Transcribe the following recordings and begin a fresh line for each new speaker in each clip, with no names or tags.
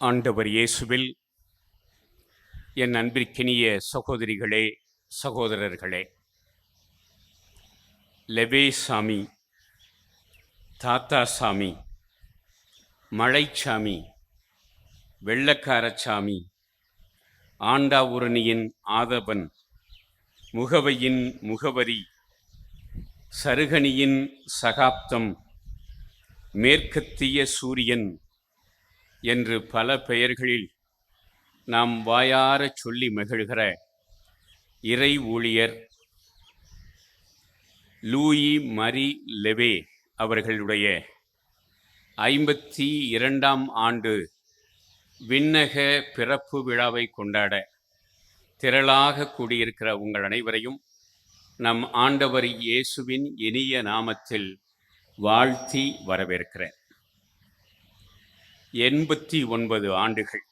ஆண்டவர் இயேசுவில் என் அன்பிற்கினிய சகோதரிகளே சகோதரர்களே லெவே சாமி தாத்தா சாமி மழைச்சாமி வெள்ளக்காரச்சாமி ஆண்டாவுரணியின் ஆதவன் முகவையின் முகவரி சருகணியின் சகாப்தம் மேற்கத்திய சூரியன் என்று பல பெயர்களில் நாம் வாயாரச் சொல்லி மகிழ்கிற இறை ஊழியர் லூயி மரி லெவே அவர்களுடைய ஐம்பத்தி இரண்டாம் ஆண்டு விண்ணக பிறப்பு விழாவை கொண்டாட திரளாக கூடியிருக்கிற உங்கள் அனைவரையும் நம் ஆண்டவர் இயேசுவின் இனிய நாமத்தில் வாழ்த்தி வரவேற்கிறேன். எண்பத்தி ஒன்பது ஆண்டுகள்.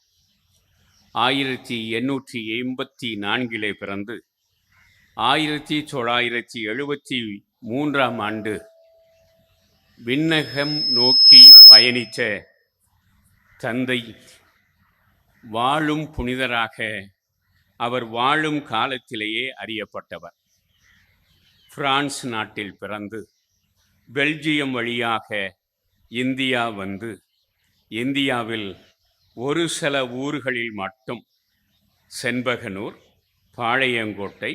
ஆயிரத்தி எண்ணூற்றி எண்பத்தி நான்கிலே பிறந்து ஆயிரத்தி தொள்ளாயிரத்தி எழுபத்தி மூன்றாம் ஆண்டு விண்ணகம் நோக்கி பயணித்த தந்தை வாழும் புனிதராக அவர் வாழும் காலத்திலேயே அறியப்பட்டவர். பிரான்ஸ் நாட்டில் பிறந்து பெல்ஜியம் வழியாக இந்தியா வந்து இந்தியாவில் ஒரு சில ஊர்களில் மட்டும் செண்பகனூர் பாளையங்கோட்டை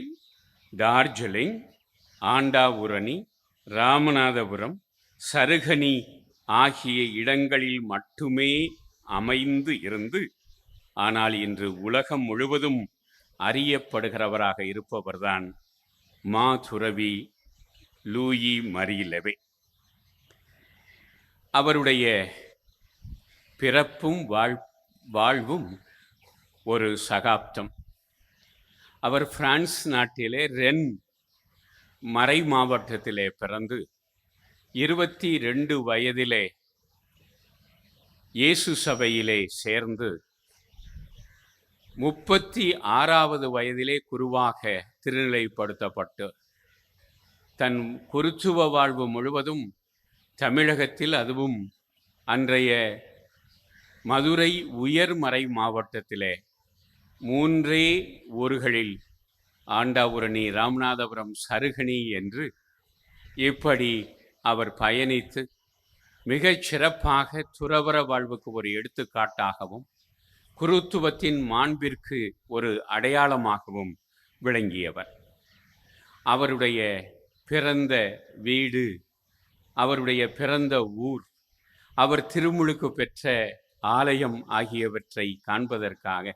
டார்ஜிலிங் ஆண்டாபுரணி ராமநாதபுரம் சருகனி ஆகிய இடங்களில் மட்டுமே அமைந்து இருந்து ஆனால் இன்று உலகம் முழுவதும் அறியப்படுகிறவராக இருப்பவர்தான் மா துறவி லூயி மரியலவே. அவருடைய பிறப்பும் வாழ் வாழ்வும் ஒரு சகாப்தம். அவர் பிரான்ஸ் நாட்டிலே ரென் மறை மாவட்டத்திலே பிறந்து இருபத்தி ரெண்டு வயதிலே இயேசு சபையிலே சேர்ந்து முப்பத்தி ஆறாவது வயதிலே குருவாக திருநிலைப்படுத்தப்பட்டு தன் குருத்துவ வாழ்வு முழுவதும் தமிழகத்தில் அதுவும் அன்றைய மதுரை உயர்மறை மாவட்டத்திலே மூன்றே ஊர்களில் ஆண்டாபுரணி ராமநாதபுரம் சருகணி என்று இப்படி அவர் பயணித்து மிகச் சிறப்பாக துறவர வாழ்வுக்கு ஒரு எடுத்துக்காட்டாகவும் குருத்துவத்தின் மாண்பிற்கு ஒரு அடையாளமாகவும் விளங்கியவர். அவருடைய பிறந்த வீடு அவருடைய பிறந்த ஊர் அவர் திருமுழுக்கு பெற்ற ஆலயம் ஆகியவற்றை காண்பதற்காக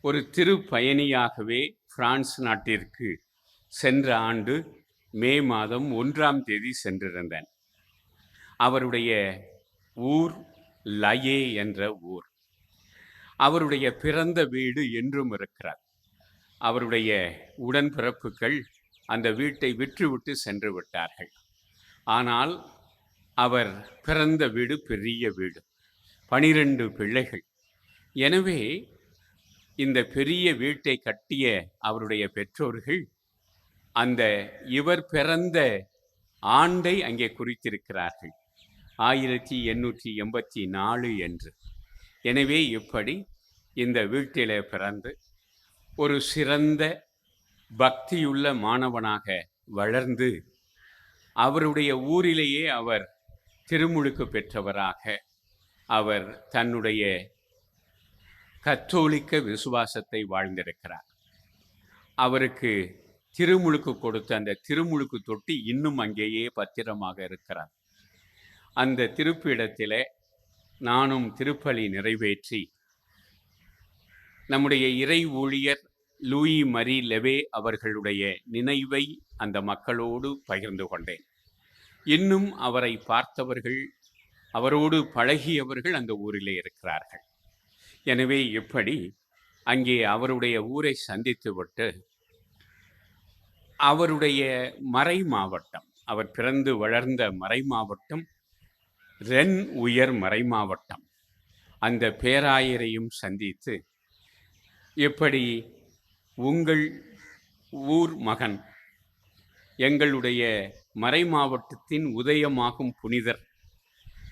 ஒரு திருப்பயணியாகவே பிரான்ஸ் நாட்டிற்கு சென்ற ஆண்டு மே மாதம் ஒன்றாம் தேதி சென்றிருந்தேன். அவருடைய ஊர் லயே என்ற ஊர். அவருடைய பிறந்த வீடு என்றும் இருக்கிறார். அவருடைய உடன்பிறப்புகள் அந்த வீட்டை விற்றுவிட்டு சென்று விட்டார்கள். ஆனால் அவர் பிறந்த வீடு பெரிய வீடு. பனிரெண்டு பிள்ளைகள். எனவே இந்த பெரிய வீட்டை கட்டிய அவருடைய பெற்றோர்கள் அந்த இவர் பிறந்த ஆண்டை அங்கே குறித்திருக்கிறார்கள். ஆயிரத்தி எண்ணூற்றி எண்பத்தி நாலு என்று. எனவே இப்படி இந்த வீட்டிலே பிறந்து ஒரு சிறந்த பக்தியுள்ள மாணவனாக வளர்ந்து அவருடைய ஊரிலேயே அவர் திருமுழுக்கு பெற்றவராக அவர் தன்னுடைய கத்தோலிக்க விசுவாசத்தை வாழ்ந்திருக்கிறார். அவருக்கு திருமுழுக்கு கொடுத்த அந்த திருமுழுக்கு தொட்டி இன்னும் அங்கேயே பத்திரமாக இருக்கிறார். அந்த திருப்பிடத்திலே நானும் திருப்பலி நிறைவேற்றி நம்முடைய இறை ஊழியர் லூயி மரி லெவே அவர்களுடைய நினைவை அந்த மக்களோடு பகிர்ந்து கொண்டேன். இன்னும் அவரை பார்த்தவர்கள் அவரோடு பழகியவர்கள் அந்த ஊரிலே இருக்கிறார்கள். எனவே இப்படி அங்கே அவருடைய ஊரை சந்தித்துவிட்டு அவருடைய மறை மாவட்டம் அவர் பிறந்து வளர்ந்த மறை மாவட்டம் ரென் உயர் மறை மாவட்டம் அந்த பேராயரையும் சந்தித்து எப்படி உங்கள் ஊர் மகன் எங்களுடைய மறை மாவட்டத்தின் உதயமாகும் புனிதர்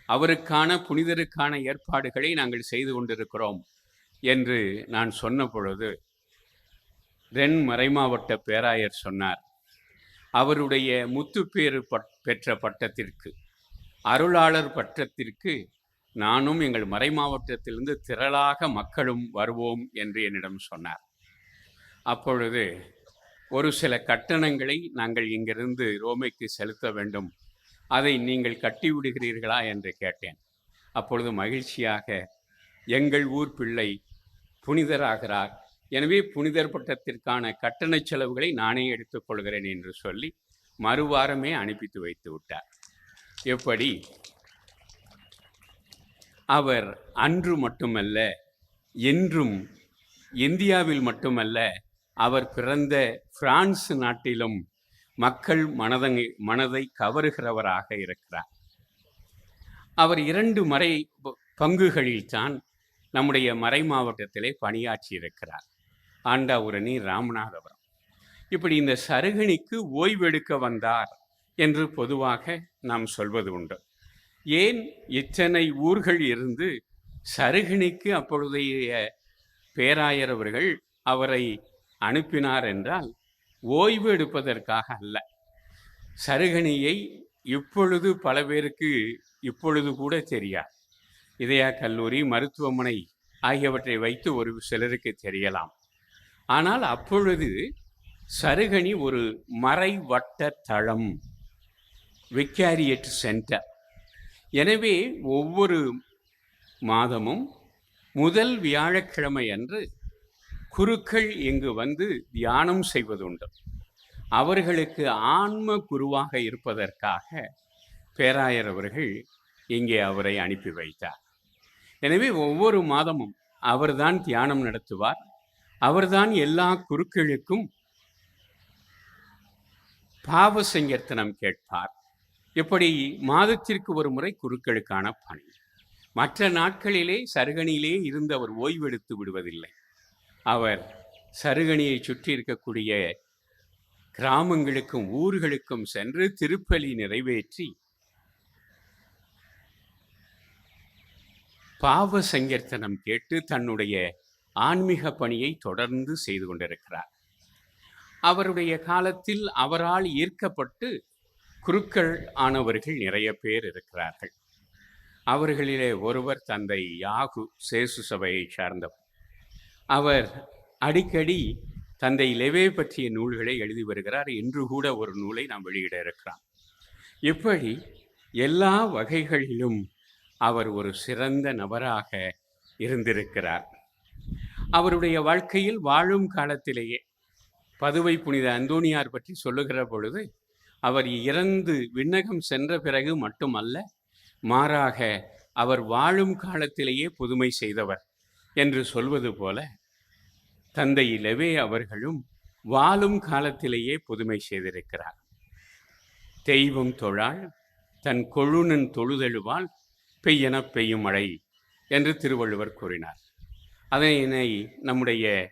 அவருக்கான புனிதருக்கான ஏற்பாடுகளை நாங்கள் செய்து கொண்டிருக்கிறோம் என்று நான் சொன்ன பொழுது தென் மறைமாவட்ட பேராயர் சொன்னார். அவருடைய முத்துப்பேறு பட் பெற்ற பட்டத்திற்கு அருளாளர் பட்டத்திற்கு நானும் எங்கள் மறைமாவட்டத்திலிருந்து திரளாக மக்களும் வருவோம் என்று என்னிடம் சொன்னார். அப்பொழுது ஒரு சில கட்டணங்களை நாங்கள் இங்கிருந்து ரோமைக்கு செலுத்த வேண்டும் அதை நீங்கள் கட்டிவிடுகிறீர்களா என்று கேட்டேன். அப்பொழுது மகிழ்ச்சியாக எங்கள் ஊர் பிள்ளை புனிதராகிறார் எனவே புனிதர் பட்டத்திற்கான கட்டண செலவுகளை நானே எடுத்துக்கொள்கிறேன் என்று சொல்லி மறுவாரமே அனுப்பித்து வைத்து விட்டார். எப்படி? அவர் அன்று மட்டுமல்ல என்றும் இந்தியாவில் மட்டுமல்ல அவர் பிறந்த பிரான்ஸ் நாட்டிலும் மக்கள் மனதை மனதை கவருகிறவராக இருக்கிறார். அவர் இரண்டு மறை பங்குகளில்தான் நம்முடைய மறை மாவட்டத்திலே பணியாற்றி இருக்கிறார் ஆண்டாபுரணி ராமநாதபுரம். இப்படி இந்த சருகணிக்கு ஓய்வெடுக்க வந்தார் என்று பொதுவாக நாம் சொல்வது உண்டு. ஏன் இத்தனை ஊர்கள் இருந்து சருகிணிக்கு அப்பொழுதைய பேராயர் அவர்கள் அவரை அனுப்பினார் என்றால் ஓய்வு எடுப்பதற்காக அல்ல. சருகணியை இப்பொழுது பல பேருக்கு இப்பொழுது கூட தெரியாது. இதயா கல்லூரி மருத்துவமனை ஆகியவற்றை வைத்து ஒரு சிலருக்கு தெரியலாம். ஆனால் அப்பொழுது சருகணி ஒரு மறைவட்ட தளம் விக்காரியட் சென்டர். எனவே ஒவ்வொரு மாதமும் முதல் வியாழக்கிழமை அன்று குருக்கள் இங்கு வந்து தியானம் செய்வதுண்டு. அவர்களுக்கு ஆன்ம குருவாக இருப்பதற்காக பேராயர் அவர்கள் இங்கே அவரை அனுப்பி வைத்தார். எனவே ஒவ்வொரு மாதமும் அவர்தான் தியானம் நடத்துவார். அவர்தான் எல்லா குருக்களுக்கும் பாவ சங்கீர்த்தனம் கேட்பார். இப்படி மாதத்திற்கு ஒரு முறை குருக்களுக்கான பணி. மற்ற நாட்களிலே சருகணியிலே இருந்து அவர் ஓய்வெடுத்து விடுவதில்லை. அவர் சருகணியை சுற்றி இருக்கக்கூடிய கிராமங்களுக்கும் ஊர்களுக்கும் சென்று திருப்பலி நிறைவேற்றி பாவ சங்கீர்த்தனம் கேட்டு தன்னுடைய ஆன்மீக பணியை தொடர்ந்து செய்து கொண்டிருக்கிறார். அவருடைய காலத்தில் அவரால் ஈர்க்கப்பட்டு குருக்கள் ஆனவர்கள் நிறைய பேர் இருக்கிறார்கள். அவர்களிலே ஒருவர் தந்தை யாகு சேசு சபையை சார்ந்தவர். அவர் அடிக்கடி தந்தை லெவே பற்றிய நூல்களை எழுதி வருகிறார். என்று கூட ஒரு நூலை நாம் வெளியிட இருக்கிறார் இப்படி எல்லா வகைகளிலும் அவர் ஒரு சிறந்த நபராக இருந்திருக்கிறார். அவருடைய வாழ்க்கையில் வாழும் காலத்திலேயே பதுவை புனித அந்தோனியார் பற்றி சொல்லுகிற பொழுது அவர் இறந்து விண்ணகம் சென்ற பிறகு மட்டுமல்ல மாறாக அவர் வாழும் காலத்திலேயே புதுமை செய்தவர். என்று சொல்வது போல தந்தை லெவே அவர்களும் வாழும் காலத்திலேயே புதுமை செய்திருக்கிறார். தெய்வம் தொழாள் தன் கொழுனன் தொழுதெழுவால் பெய்யென பெய்யும் மழை என்று திருவள்ளுவர் கூறினார். அதனை நம்முடைய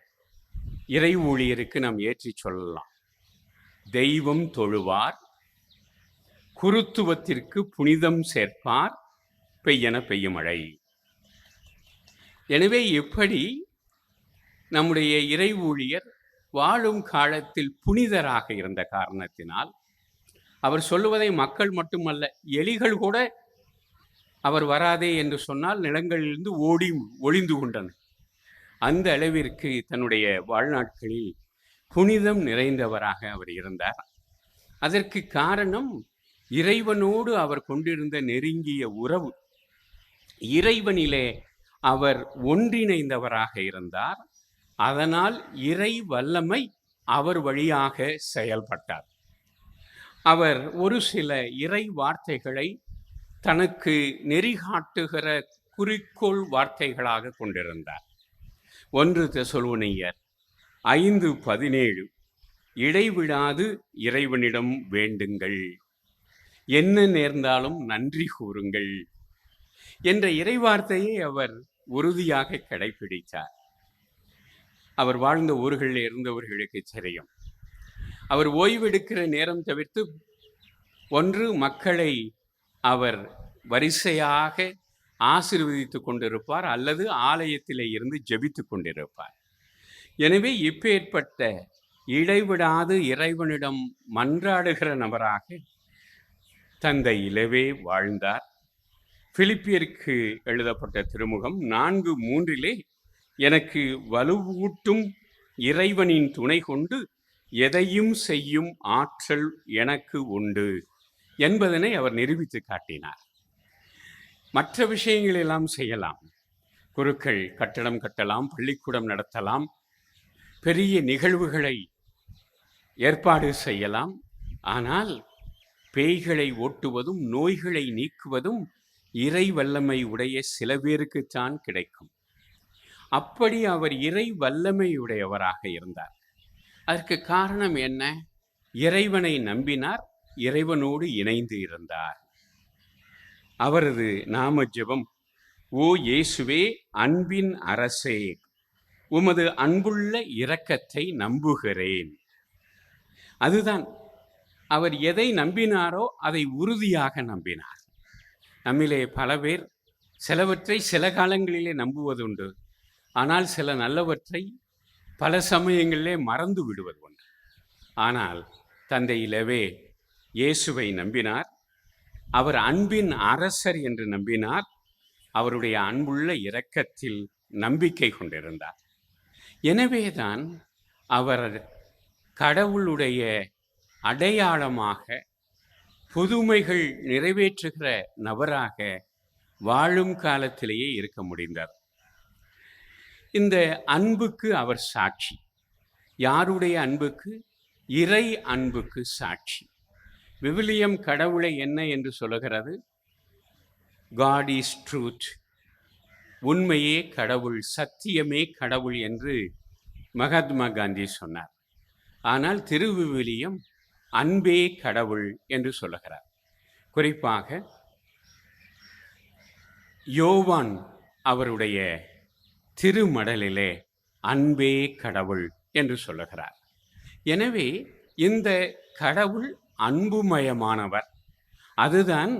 இறை ஊழியருக்கு நாம் ஏற்றி சொல்லலாம். தெய்வம் தொழுவார் குருத்துவத்திற்கு புனிதம் சேர்ப்பார் பெய்யென பெய்யும் மழை. எனவே எப்படி நம்முடைய இறை ஊழியர் வாழும் காலத்தில் புனிதராக இருந்த காரணத்தினால் அவர் சொல்லுவதை மக்கள் மட்டுமல்ல எலிகள் கூட அவர் வராதே என்று சொன்னால் நிலங்களிலிருந்து ஓடி ஒளிந்து கொண்டன. அந்த அளவிற்கு தன்னுடைய வாழ்நாட்களில் புனிதம் நிறைந்தவராக அவர் இருந்தார். அதற்கு காரணம் இறைவனோடு அவர் கொண்டிருந்த நெருங்கிய உறவு. இறைவனிலே அவர் ஒன்றிணைந்தவராக இருந்தார். அதனால் இறை வல்லமை அவர் வழியாக செயல்பட்டார். அவர் ஒரு சில இறை வார்த்தைகளை தனக்கு நெறிகாட்டுகிற குறிக்கோள் வார்த்தைகளாக கொண்டிருந்தார். ஒன்று தெசலோனியர் ஐந்து பதினேழு இடைவிடாது இறைவனிடம் வேண்டுங்கள். என்ன நேர்ந்தாலும் நன்றி கூறுங்கள். என்ற இறைவார்த்தையை அவர் உறுதியாக கடைபிடித்தார் அவர் வாழ்ந்த ஊர்களில் இருந்தவர்களுக்கு தெரியும் அவர் ஓய்வெடுக்கிற நேரம் தவிர்த்து ஒன்று மக்களை அவர் வரிசையாக ஆசிர்வதித்து கொண்டிருப்பார் அல்லது ஆலயத்திலே இருந்து ஜெபித்துக் கொண்டிருப்பார். எனவே இப்பேற்பட்ட இடைவிடாது இறைவனிடம் மன்றாடுகிற நபராக தந்தை இலவே வாழ்ந்தார். பிலிப்பியருக்கு எழுதப்பட்ட திருமுகம் நான்கு மூன்றிலே எனக்கு வலுவூட்டும் இறைவனின் துணை கொண்டு எதையும் செய்யும் ஆற்றல் எனக்கு உண்டு என்பதனை அவர் நிரூபித்து காட்டினார். மற்ற விஷயங்களெல்லாம் செய்யலாம். குருக்கள் கட்டடம் கட்டலாம் பள்ளிக்கூடம் நடத்தலாம் பெரிய நிகழ்வுகளை ஏற்பாடு செய்யலாம். ஆனால் பேய்களை ஓட்டுவதும் நோய்களை நீக்குவதும் இறை வல்லமை உடைய சில பேருக்குத்தான் கிடைக்கும். அப்படி அவர் இறை வல்லமை உடையவராக இருந்தார். அதற்கு காரணம் என்ன? இறைவனை நம்பினார் இறைவனோடு இணைந்து இருந்தார். அவரது நாம ஜெபம் ஓ இயேசுவே அன்பின் அரசே உமது அன்புள்ள இரக்கத்தை நம்புகிறேன். அதுதான் அவர் எதை நம்பினாரோ அதை உறுதியாக நம்பினார். நம்மிலே பல பேர் சிலவற்றை சில காலங்களிலே நம்புவதுண்டு. ஆனால் சில நல்லவற்றை பல சமயங்களிலே மறந்து விடுவது உண்டு. ஆனால் தந்தையிலவே இயேசுவை நம்பினார். அவர் அன்பின் அரசர் என்று நம்பினார். அவருடைய அன்புள்ள இரக்கத்தில் நம்பிக்கை கொண்டிருந்தார். எனவேதான் அவர் கடவுளுடைய அடையாளமாக புதுமைகள் நிறைவேற்றுகிற நபராக வாழும் காலத்திலேயே இருக்க முடிந்தார். இந்த அன்புக்கு அவர் சாட்சி. யாருடைய அன்புக்கு? இறை அன்புக்கு சாட்சி. விவிலியம் கடவுளை என்ன என்று சொல்லுகிறது? காட் இஸ் ட்ரூத் உண்மையே கடவுள் சத்தியமே கடவுள் என்று மகாத்மா காந்தி சொன்னார். ஆனால் திருவிவிலியம் அன்பே கடவுள் என்று சொல்லுகிறார். குறிப்பாக யோவான் அவருடைய திருமடலிலே அன்பே கடவுள் என்று சொல்லுகிறார். எனவே இந்த கடவுள் அன்புமயமானவர். அதுதான்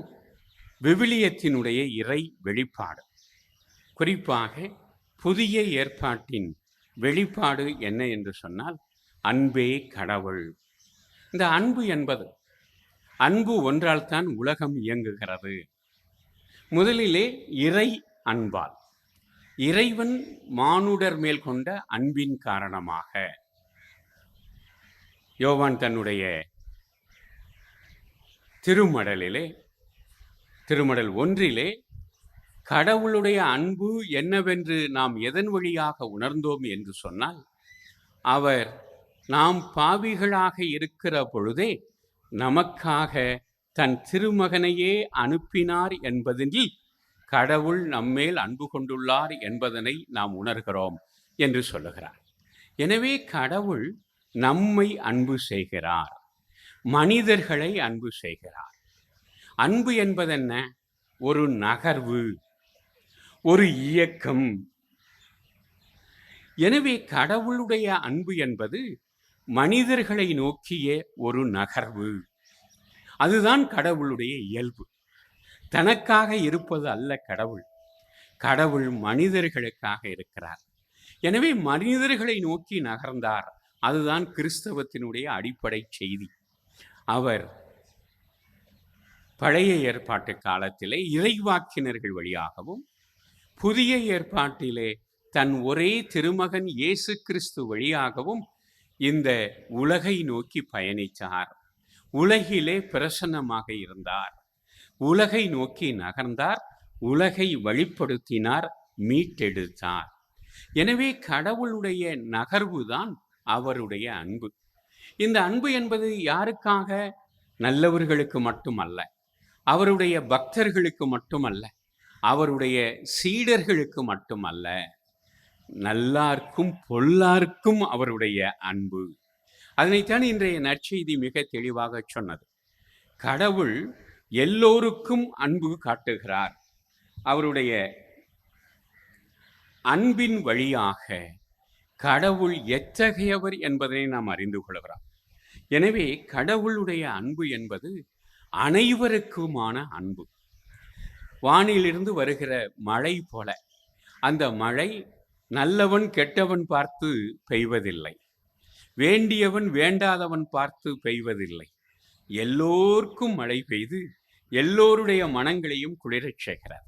விவிலியத்தினுடைய இறை வெளிப்பாடு. குறிப்பாக புதிய ஏற்பாட்டின் வெளிப்பாடு என்ன என்று சொன்னால் அன்பே கடவுள் இந்த அன்பு என்பது அன்பு ஒன்றால் தான் உலகம் இயங்குகிறது. முதலிலே இறை அன்பால். இறைவன் மானுடர் மேல் கொண்ட அன்பின் காரணமாக. யோவான் தன்னுடைய திருமடலிலே திருமடல் ஒன்றிலே கடவுளுடைய அன்பு என்னவென்று நாம் எதன் வழியாக உணர்ந்தோம் என்று சொன்னால் அவர் நாம் பாவிகளாக இருக்கிற பொழுதே நமக்காக தன் திருமகனையே அனுப்பினார் என்பதில் கடவுள் நம்மேல் அன்பு கொண்டுள்ளார் என்பதனை நாம் உணர்கிறோம் என்று சொல்லுகிறார். எனவே கடவுள் நம்மை அன்பு செய்கிறார். மனிதர்களை அன்பு செய்கிறார். அன்பு என்பதென்ன? ஒரு நகர்வு ஒரு இயக்கம். எனவே கடவுளுடைய அன்பு என்பது மனிதர்களை நோக்கிய ஒரு நகர்வு. அதுதான் கடவுளுடைய இயல்பு. தனக்காக இருப்பது அல்ல கடவுள். கடவுள் மனிதர்களுக்காக இருக்கிறார். எனவே மனிதர்களை நோக்கி நகர்ந்தார். அதுதான் கிறிஸ்தவத்தினுடைய அடிப்படை செய்தி. அவர் பழைய ஏற்பாட்டு காலத்திலே இறைவாக்கினர்கள் வழியாகவும் புதிய ஏற்பாட்டிலே தன் ஒரே திருமகன் இயேசு கிறிஸ்து வழியாகவும் இந்த உலகை நோக்கி பயணித்தார் உலகிலே பிரசன்னமாக இருந்தார். உலகை நோக்கி நகர்ந்தார். உலகை வழிப்படுத்தினார். மீட்டெடுத்தார். எனவே கடவுளுடைய நகர்வுதான் அவருடைய அன்பு. இந்த அன்பு என்பது யாருக்காக? நல்லவர்களுக்கு மட்டுமல்ல. அவருடைய பக்தர்களுக்கு மட்டுமல்ல. அவருடைய சீடர்களுக்கு மட்டுமல்ல. நல்லார்க்கும் பொல்லார்க்கும் அவருடைய அன்பு. அதனைத்தான் இன்றைய நற்செய்தி மிக தெளிவாக சொன்னது. கடவுள் எல்லோருக்கும் அன்பு காட்டுகிறார். அவருடைய அன்பின் வழியாக கடவுள் எத்தகையவர் என்பதனை நாம் அறிந்து கொள்கிறோம். எனவே கடவுளுடைய அன்பு என்பது அனைவருக்குமான அன்பு. வானிலிருந்து வருகிற மழை போல அந்த மழை நல்லவன் கெட்டவன் பார்த்து பெய்வதில்லை. வேண்டியவன் வேண்டாதவன் பார்த்து பெய்வதில்லை. எல்லோர்க்கும் மழை பெய்து எல்லோருடைய மனங்களையும் குளிரச் செய்கிறார்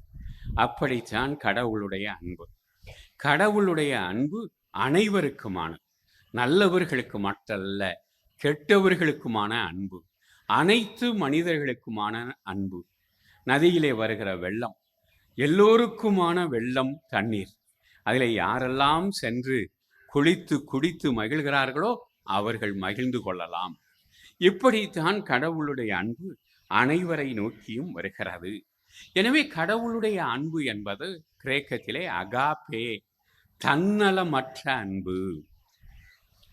அப்படித்தான் கடவுளுடைய அன்பு. கடவுளுடைய அன்பு அனைவருக்குமானது நல்லவர்களுக்கு மட்டுமல்ல கெட்டவர்களுக்குமான அன்பு. அனைத்து மனிதர்களுக்குமான அன்பு. நதியிலே வருகிற வெள்ளம் எல்லோருக்குமான வெள்ளம் தண்ணீர். அதில் யாரெல்லாம் சென்று குளித்து குடித்து மகிழ்கிறார்களோ அவர்கள் மகிழ்ந்து கொள்ளலாம். இப்படித்தான் கடவுளுடைய அன்பு அனைவரை நோக்கியும் வருகிறது. எனவே கடவுளுடைய அன்பு என்பது கிரேக்கத்திலே அகாபே தன்னலமற்ற அன்பு.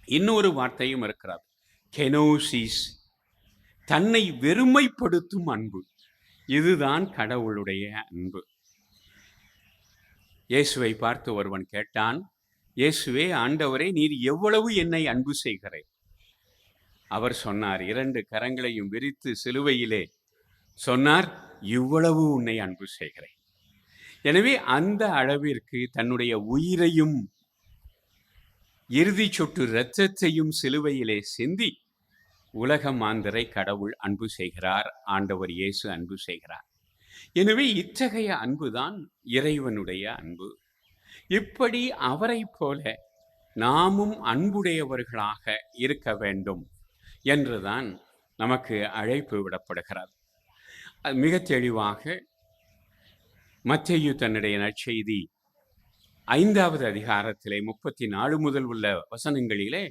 இன்னொரு வார்த்தையும் இருக்கிறது கெனோசிஸ் தன்னை வெறுமைப்படுத்தும் அன்பு. இதுதான் கடவுளுடைய அன்பு. இயேசுவை பார்த்து ஒருவன் கேட்டான் இயேசுவே ஆண்டவரே நீர் எவ்வளவு என்னை அன்பு செய்கிறேன் அவர் சொன்னார் இரண்டு கரங்களையும் விரித்து சிலுவையிலே சொன்னார் இவ்வளவு உன்னை அன்பு செய்கிறேன். எனவே அந்த அளவிற்கு தன்னுடைய உயிரையும் இறுதி சொட்டு இரத்தத்தையும் சிலுவையிலே சிந்தி உலக மாந்தரை கடவுள் அன்பு செய்கிறார் ஆண்டவர் இயேசு அன்பு செய்கிறார். எனவே இத்தகைய அன்புதான் இறைவனுடைய அன்பு. இப்படி அவரைப் போல நாமும் அன்புடையவர்களாக இருக்க வேண்டும் என்றுதான் நமக்கு அழைப்பு விடப்படுகிறது. அது மிக தெளிவாக மத்தையு தன்னுடைய நற்செய்தி ஐந்தாவது அதிகாரத்திலே முப்பத்தி நாலு முதல் உள்ள வசனங்களிலே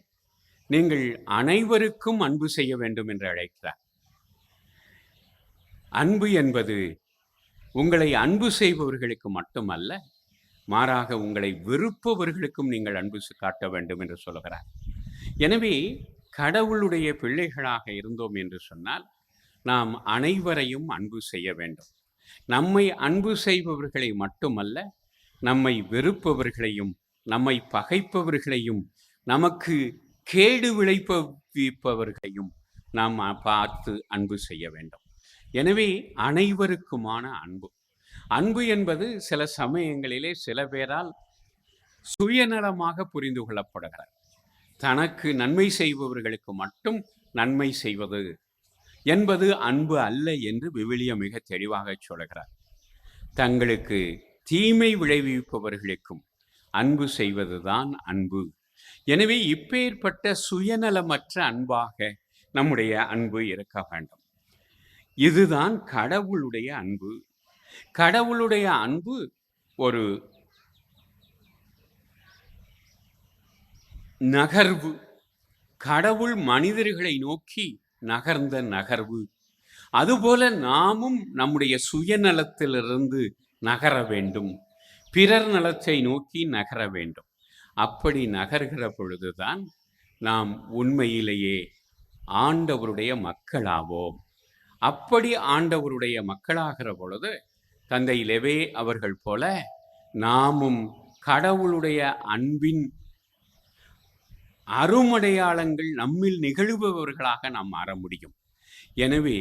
நீங்கள் அனைவருக்கும் அன்பு செய்ய வேண்டும் என்று அழைக்கிறார். அன்பு என்பது உங்களை அன்பு செய்பவர்களுக்கு மட்டுமல்ல மாறாக உங்களை வெறுப்பவர்களுக்கும் நீங்கள் அன்பு காட்ட வேண்டும் என்று சொல்கிறார் எனவே கடவுளுடைய பிள்ளைகளாக இருந்தோம் என்று சொன்னால் நாம் அனைவரையும் அன்பு செய்ய வேண்டும். நம்மை அன்பு செய்பவர்களை மட்டுமல்ல நம்மை வெறுப்பவர்களையும் நம்மை பகைப்பவர்களையும் நமக்கு கேடு விளைவிப்பவர்களையும் நாம் பார்த்து அன்பு செய்ய வேண்டும். எனவே அனைவருக்குமான அன்பு. அன்பு என்பது சில சமயங்களிலே சில பேரால் சுயநலமாக புரிந்து கொள்ளப்படுகிறார் தனக்கு நன்மை செய்பவர்களுக்கு மட்டும் நன்மை செய்வது என்பது அன்பு அல்ல என்று விவிலிய மிக தெளிவாக சொல்கிறார். தங்களுக்கு தீமை விளைவிப்பவர்களுக்கும் அன்பு செய்வதுதான் அன்பு. எனவே இப்பேற்பட்ட சுயநலமற்ற அன்பாக நம்முடைய அன்பு இருக்க வேண்டும். இதுதான் கடவுளுடைய அன்பு. கடவுளுடைய அன்பு ஒரு நகர்வு. கடவுள் மனிதர்களை நோக்கி நகர்ந்த நகர்வு. அதுபோல நாமும் நம்முடைய சுயநலத்திலிருந்து நகர வேண்டும். பிறர் நலத்தை நோக்கி நகர வேண்டும். அப்படி நகர்கிற பொழுதுதான் நாம் உண்மையிலேயே ஆண்டவருடைய மக்களாவோம். அப்படி ஆண்டவருடைய மக்களாகிற பொழுது தந்தை லெவே அவர்கள் போல நாமும் கடவுளுடைய அன்பின் அருமடையாளங்கள் நம்மில் நிகழ்பவர்களாக நாம் மாற முடியும். எனவே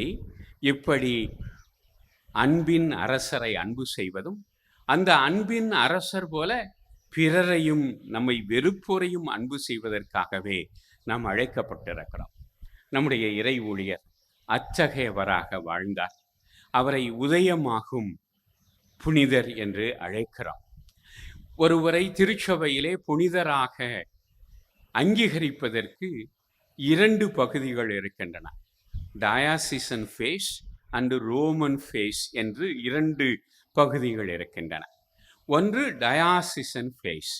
இப்படி அன்பின் அரசரை அன்பு செய்வதும் அந்த அன்பின் அரசர் போல பிறரையும் நம்மை வெறுப்போரையும் அன்பு செய்வதற்காகவே நாம் அழைக்கப்பட்டிருக்கிறோம். நம்முடைய இறை ஊழியர் அத்தகையவராக வாழ்ந்தார். அவரை உதயமாகும் புனிதர் என்று அழைக்கிறோம். ஒருவரை திருச்சபையிலே புனிதராக அங்கீகரிப்பதற்கு இரண்டு பகுதிகள் இருக்கின்றன. Diocesan phase and Roman phase என்று இரண்டு பகுதிகள் இருக்கின்றன. ஒன்று டயாசிசன் ஃபேஸ்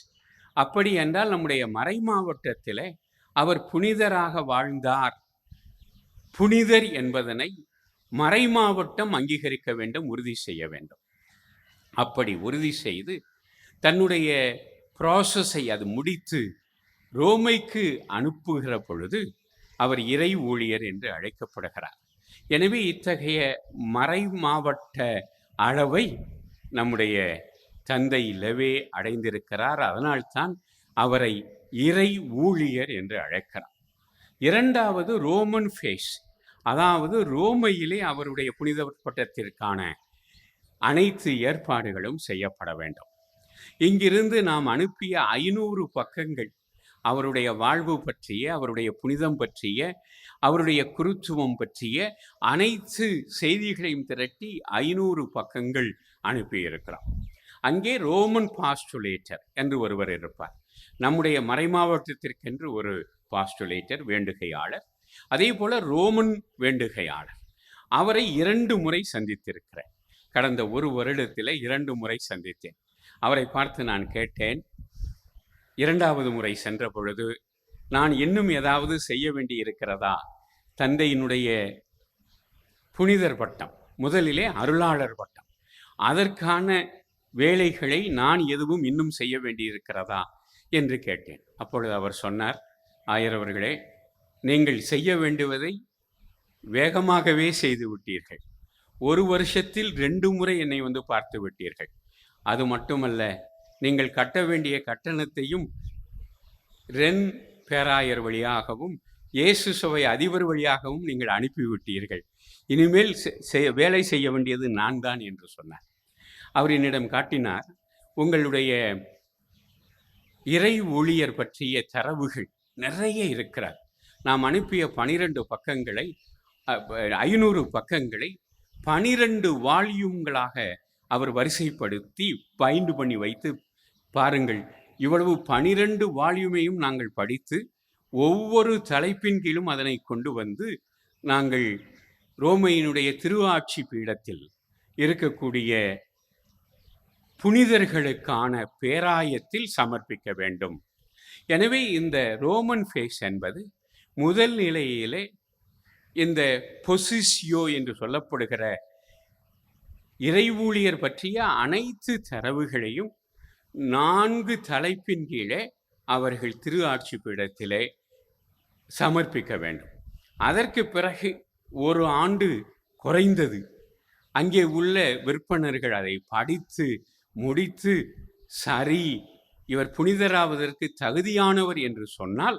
அப்படி என்றால் நம்முடைய மறை மாவட்டத்தில் அவர் புனிதராக வாழ்ந்தார் புனிதர் என்பதனை மறைமாவட்டம் அங்கீகரிக்க வேண்டும் உறுதி செய்ய வேண்டும். அப்படி உறுதி செய்து தன்னுடைய ப்ராசஸை அது முடித்து ரோமைக்கு அனுப்புகிற பொழுது அவர் இறை ஊழியர் என்று அழைக்கப்படுகிறார். எனவே இத்தகைய மறை மாவட்ட அளவை நம்முடைய தந்தை லெவே அடைந்திருக்கிறார். அதனால்தான் அவரை இறை ஊழியர் என்று அழைக்கிறார். இரண்டாவது ரோமன் ஃபேஸ். அதாவது ரோமையிலே அவருடைய புனித பட்டத்திற்கான அனைத்து ஏற்பாடுகளும் செய்யப்பட வேண்டும். இங்கிருந்து நாம் அனுப்பிய ஐநூறு பக்கங்கள் அவருடைய வாழ்வு பற்றிய அவருடைய புனிதம் பற்றிய அவருடைய குருத்துவம் பற்றிய அனைத்து செய்திகளையும் திரட்டி ஐநூறு பக்கங்கள் அனுப்பியிருக்கிறோம். அங்கே ரோமன் பாஸ்டுலேட்டர் என்று ஒருவர் இருப்பார். நம்முடைய மறைமாவட்டத்திற்கென்று ஒரு பாஸ்டுலேட்டர் வேண்டுகையாளர். அதே போல ரோமன் வேண்டுகையாளர். அவரை இரண்டு முறை சந்தித்திருக்கிறேன். கடந்த ஒரு வருடத்தில் இரண்டு முறை சந்தித்தேன். அவரை பார்த்து நான் கேட்டேன் இரண்டாவது முறை சென்ற பொழுது நான் இன்னும் ஏதாவது செய்ய வேண்டி இருக்கிறதா? தந்தையினுடைய புனிதர் பட்டம் முதலிலே அருளாளர் பட்டம். அதற்கான வேலைகளை நான் எதுவும் இன்னும் செய்ய வேண்டியிருக்கிறதா என்று கேட்டேன். அப்பொழுது அவர் சொன்னார் ஆயரவர்களே நீங்கள் செய்ய வேண்டுவதை வேகமாகவே செய்து விட்டீர்கள். ஒரு வருஷத்தில் ரெண்டு முறை என்னை வந்து பார்த்து விட்டீர்கள். அது மட்டுமல்ல நீங்கள் கட்ட வேண்டிய கட்டணத்தையும் ரென் பேராயர் வழியாகவும் இயேசு சபை அதிபர் வழியாகவும் நீங்கள் அனுப்பிவிட்டீர்கள் இனிமேல் வேலை செய்ய வேண்டியது நான் தான் என்று சொன்னார். அவர் என்னிடம் காட்டினார் உங்களுடைய இறை ஊழியர் பற்றிய தரவுகள் நிறைய இருக்கிறார். நாம் அனுப்பிய பனிரெண்டு பக்கங்களை ஐநூறு பக்கங்களை பனிரெண்டு வால்யூம்களாக அவர் வரிசைப்படுத்தி பைண்டு பண்ணி வைத்து பாருங்கள் இவ்வளவு பனிரெண்டு வால்யூமையும் நாங்கள் படித்து ஒவ்வொரு தலைப்பின் கீழும் அதனை கொண்டு வந்து நாங்கள் ரோமையினுடைய திருவாட்சி பீடத்தில் இருக்கக்கூடிய புனிதர்களுக்கான பேராயத்தில் சமர்ப்பிக்க வேண்டும். எனவே இந்த ரோமன் ஃபேஸ் என்பது முதல் நிலையிலே இந்த பொசிசியோ என்று சொல்லப்படுகிற இறைவூழியர் பற்றிய அனைத்து தரவுகளையும் நான்கு தலைப்பின் கீழே அவர்கள் திரு ஆட்சி பீடத்திலே சமர்ப்பிக்க வேண்டும். அதற்கு பிறகு ஒரு ஆண்டு குறைந்தது. அங்கே உள்ள விற்பனர்கள் அதை படித்து முடித்து சரி இவர் புனிதராவதற்கு தகுதியானவர் என்று சொன்னால்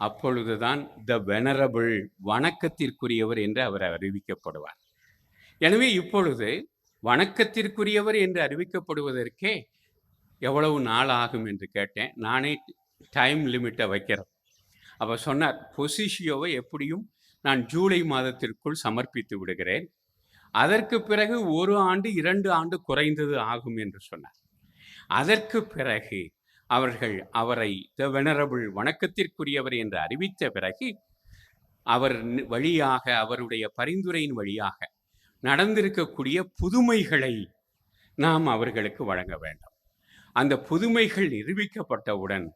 அப்பொழுதுதான் த வெனரபிள் வணக்கத்திற்குரியவர் என்று அவர் அறிவிக்கப்படுவார். எனவே இப்பொழுது வணக்கத்திற்குரியவர் என்று அறிவிக்கப்படுவதற்கே எவ்வளவு நாள் ஆகும் என்று கேட்டேன். நானே டைம் லிமிட்டை வைக்கிறேன். அவர் சொன்னார் பொசிஷியோவை எப்படியும் நான் ஜூலை மாதத்திற்குள் சமர்ப்பித்து விடுகிறேன். அதற்கு பிறகு ஒரு ஆண்டு இரண்டு ஆண்டு குறைந்தது ஆகும் என்று சொன்னார். அதற்கு பிறகு அவர்கள் அவரை த வெனரபிள் வணக்கத்திற்குரியவர் என்று அறிவித்த பிறகு அவர் வழியாக அவருடைய பரிந்துரையின் வழியாக நடந்திருக்கக்கூடிய புதுமைகளை நாம் அவர்களுக்கு வழங்க வேண்டும். அந்த புதுமைகள் நிரூபிக்கப்பட்டவுடன்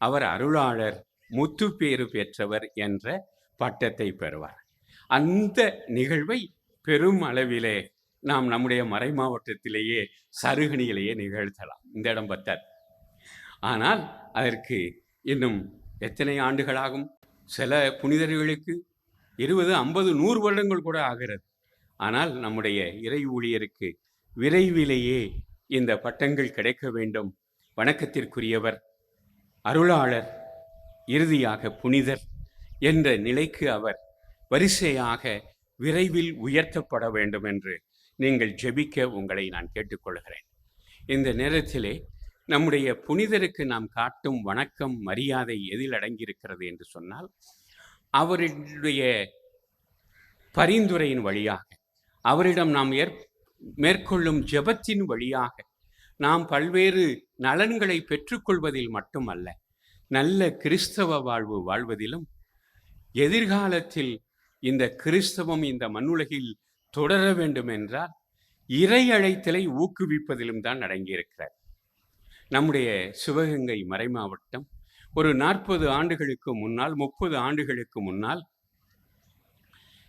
அவர் அருளாளர் முத்து பேறு பெற்றவர் என்ற பட்டத்தை பெறுவார். அந்த நிகழ்வை பெரும் அளவிலே நாம் நம்முடைய மறை மாவட்டத்திலேயே சருகணியிலேயே நிகழ்த்தலாம். இந்த இடம் பத்தர் ஆனால் அதற்கு இன்னும் எத்தனை ஆண்டுகளாகும்? சில புனிதர்களுக்கு இருபது ஐம்பது நூறு வருடங்கள் கூட ஆகிறது. ஆனால் நம்முடைய இறை ஊழியருக்கு விரைவிலேயே இந்த பட்டங்கள் கிடைக்க வேண்டும். வணக்கத்திற்குரியவர் அருளாளர் இறுதியாக புனிதர் என்ற நிலைக்கு அவர் வரிசையாக விரைவில் உயர்த்தப்பட வேண்டும் என்று நீங்கள் ஜெபிக்க உங்களை நான் கேட்டுக்கொள்கிறேன். இந்த நேரத்திலே நம்முடைய புனிதருக்கு நாம் காட்டும் வணக்கம் மரியாதை எதில் அடங்கியிருக்கிறது என்று சொன்னால் அவருடைய பரிந்துரையின் வழியாக அவரிடம் நாம் ஏற் மேற்கொள்ளும் ஜெபத்தின் வழியாக நாம் பல்வேறு நலன்களை பெற்றுக்கொள்வதில் மட்டுமல்ல நல்ல கிறிஸ்தவ வாழ்வு வாழ்வதிலும் எதிர்காலத்தில் இந்த கிறிஸ்தவம் இந்த மண்ணுலகில் தொடர வேண்டும் என்றால் இறை அழைத்தலை ஊக்குவிப்பதிலும் தான் அடங்கியிருக்கிறார். நம்முடைய சிவகங்கை மறை மாவட்டம் ஒரு நாற்பது ஆண்டுகளுக்கு முன்னால் முப்பது ஆண்டுகளுக்கு முன்னால்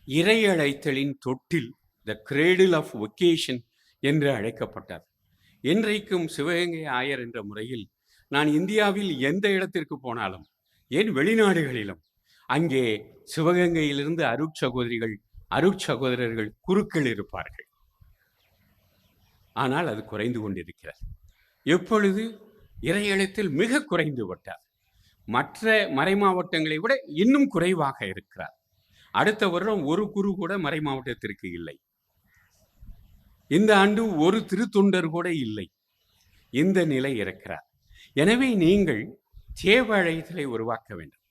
இறை அழைத்தலின் தொட்டில் த கிரேடில் ஆஃப் ஒகேஷன் என்று அழைக்கப்பட்டார் என்றைக்கும் சிவகங்கை ஆயர் என்ற முறையில் நான் இந்தியாவில் எந்த இடத்திற்கு போனாலும் ஏன் வெளிநாடுகளிலும் அங்கே சிவகங்கையிலிருந்து அருட்சகோதரிகள் அருட்சகோதரர்கள் குருக்கள் இருப்பார்கள். ஆனால் அது குறைந்து கொண்டிருக்கிறது. எப்பொழுது? இறையளத்தில் மிக குறைந்து விட்டார். மற்ற மறை மாவட்டங்களை விட இன்னும் குறைவாக இருக்கிறார். அடுத்த வருடம் ஒரு குரு கூட மறை மாவட்டத்திற்கு இல்லை. இந்த ஆண்டு ஒரு திருத்தொண்டர் கூட இல்லை. இந்த நிலை இருக்கிறார் எனவே நீங்கள் சேவழையத்திலே உருவாக்க வேண்டும்.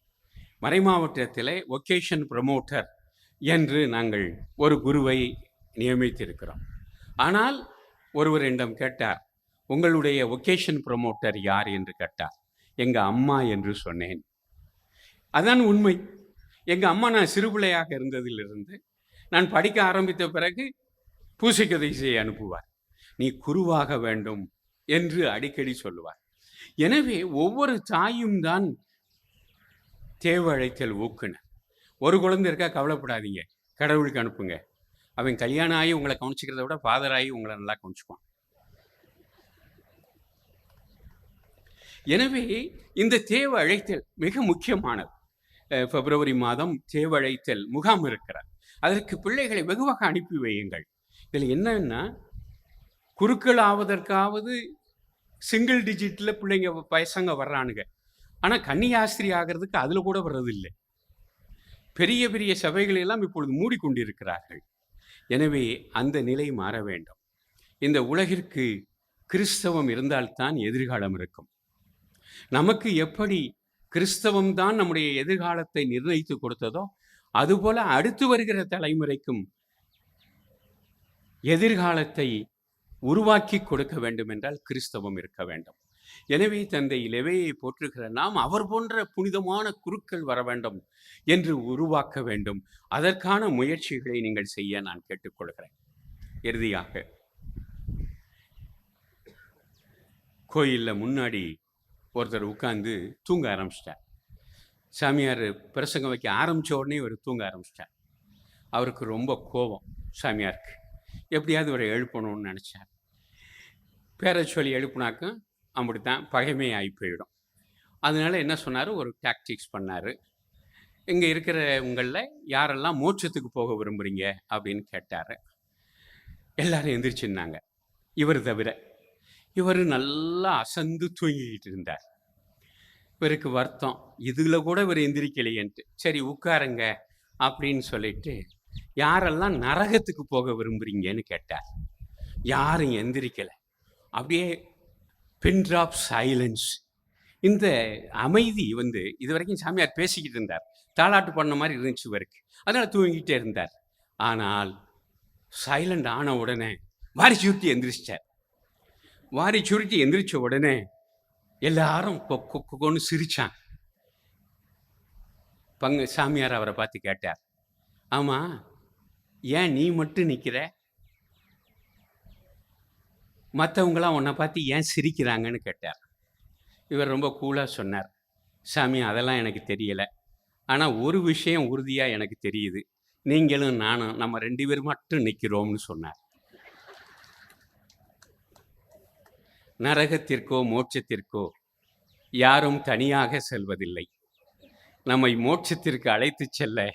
மறைமாவட்டத்திலே ஒகேஷன் ப்ரமோட்டர் என்று நாங்கள் ஒரு குருவை நியமித்திருக்கிறோம். ஆனால் ஒருவர் என்னிடம் கேட்டார் உங்களுடைய ஒகேஷன் ப்ரொமோட்டர் யார்? என்று கேட்டார். எங்கள் அம்மா என்று சொன்னேன். அதான் உண்மை. எங்கள் அம்மா நான் சிறுபிள்ளையாக இருந்ததிலிருந்து நான் படிக்க ஆரம்பித்த பிறகு பூசிக்கதை செய்ய அனுப்புவார். நீ குருவாக வேண்டும் என்று அடிக்கடி சொல்லுவார். எனவே ஒவ்வொரு தாயும் தான் தேவழைத்தல் ஊக்குனர். ஒரு குழந்தை இருக்கா கவலைப்படாதீங்க. கடவுளுக்கு அனுப்புங்க. அவன் கல்யாணம் ஆகி உங்களை கவனிச்சிக்கிறத விட ஃபாதர் ஆகி உங்களை நல்லா கவனிச்சுக்குவான். எனவே இந்த தேவ அழைத்தல் மிக முக்கியமானது. பிப்ரவரி மாதம் தேவ அழைத்தல் முகாம் இருக்கிறார். அதற்கு பிள்ளைகளை வெகுவாக அனுப்பி வையுங்கள். இதில் என்னன்னா குருக்கள் ஆவதற்காவது சிங்கிள் டிஜிட்டில் பிள்ளைங்க பசங்க வர்றானுங்க. ஆனால் கன்னியாஸ்திரி ஆகிறதுக்கு அதில் கூட வர்றதில்லை. பெரிய பெரிய சபைகளெல்லாம் இப்பொழுது மூடிக்கொண்டிருக்கிறார்கள். எனவே அந்த நிலை மாற வேண்டும். இந்த உலகிற்கு கிறிஸ்தவம் இருந்தால்தான் எதிர்காலம் இருக்கும். நமக்கு எப்படி கிறிஸ்தவம் தான் நம்முடைய எதிர்காலத்தை நிர்ணயித்து கொடுத்ததோ அதுபோல அடுத்து வருகிற தலைமுறைக்கும் எதிர்காலத்தை உருவாக்கி கொடுக்க வேண்டும் என்றால் கிறிஸ்தவம் இருக்க வேண்டும். எனவே தந்தை லெவையை போற்றுகிற நாம் அவர் போன்ற புனிதமான குருக்கள் வர வேண்டும் என்று உருவாக்க வேண்டும். அதற்கான முயற்சிகளை நீங்கள் செய்ய நான் கேட்டுக்கொள்கிறேன். இறுதியாக கோயிலில் முன்னாடி ஒருத்தர் உட்கார்ந்து தூங்க ஆரம்பிச்சிட்டார். சாமியார் பிரசங்கம் வைக்க ஆரம்பித்த உடனே இவர் தூங்க ஆரம்பிச்சிட்டார். அவருக்கு ரொம்ப கோபம் சாமியாருக்கு. எப்படியாவது இவரை எழுப்பணும்னு நினச்சார். பேரை சொல்லி எழுப்புனாக்க அப்படித்தான் பகைமை ஆகி போயிடும். அதனால என்ன சொன்னார்? ஒரு டாக்டிக்ஸ் பண்ணார். இங்கே இருக்கிற உங்களில் யாரெல்லாம் மோட்சத்துக்கு போக விரும்புகிறீங்க அப்படின்னு கேட்டார். எல்லாரும் எந்திரிச்சிருந்தாங்க. இவர் தவிர இவர் நல்லா அசந்து தூங்கிக்கிட்டு இருந்தார். இவருக்கு வருத்தம். இதில் கூட இவர் எந்திரிக்கலையன்ட்டு. சரி உட்காருங்க அப்படின்னு சொல்லிட்டு யாரெல்லாம் நரகத்துக்கு போக விரும்புகிறீங்கன்னு கேட்டார். யாரும் எந்திரிக்கலை. அப்படியே பின்ட்ராப் சைலன்ஸ் இந்த அமைதி வந்து இது வரைக்கும் சாமியார் பேசிக்கிட்டு இருந்தார். தாலாட்டு பண்ண மாதிரி இருந்துச்சு இவருக்கு. அதனால் தூங்கிக்கிட்டே இருந்தார். ஆனால் சைலண்ட் ஆன உடனே வாரி சுருட்டி எந்திரிச்சிட்டார் வாரி சுருட்டி எந்திரிச்ச உடனே எல்லாரும் கொ- கொ- கொன்னு சிரிச்சான் பங்கு சாமியார் அவரை பார்த்து கேட்டார். ஆமாம் ஏன் நீ மட்டும் நிற்கிற மற்றவங்களாம் உன்னை பார்த்து ஏன் சிரிக்கிறாங்கன்னு கேட்டார் இவர் ரொம்ப கூலாக சொன்னார். சாமி அதெல்லாம் எனக்கு தெரியலை. ஆனால் ஒரு விஷயம் உறுதியாக எனக்கு தெரியுது. நீங்களும் நானும் நம்ம ரெண்டு பேர் மட்டும் நிற்கிறோம்னு சொன்னார். நரகத்திற்கோ மோட்சத்திற்கோ யாரும் தனியாக செல்வதில்லை. நம்மை மோட்சத்திற்கு அழைத்துச் செல்ல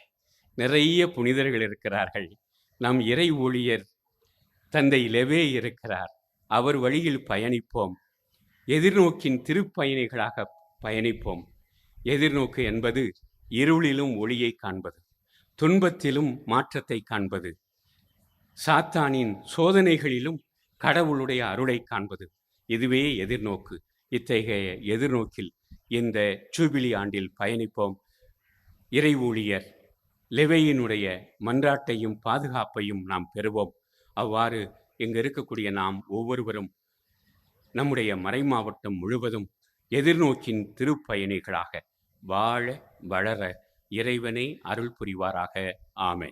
நிறைய புனிதர்கள் இருக்கிறார்கள். நம் இறை ஊழியர் தந்தை லெவே இருக்கிறார். அவர் வழியில் பயணிப்போம். எதிர்நோக்கின் திருப்பயணிகளாக பயணிப்போம். எதிர்நோக்கு என்பது இருளிலும் ஒளியை காண்பது துன்பத்திலும் மாற்றத்தை காண்பது சாத்தானின் சோதனைகளிலும் கடவுளுடைய அருளை காண்பது. இதுவே எதிர்நோக்கு. இத்தகைய எதிர்நோக்கில் இந்த ஜூபிலி ஆண்டில் பயணிப்போம். இறை ஊழியர் லெவையினுடைய மன்றாட்டையும் பாதுகாப்பையும் நாம் பெறுவோம். அவ்வாறு இங்கு இருக்கக்கூடிய நாம் ஒவ்வொருவரும் நம்முடைய மறை மாவட்டம் முழுவதும் எதிர்நோக்கின் திருப்பயணிகளாக வாழ வளர இறைவனே அருள் புரிவாராக. ஆமை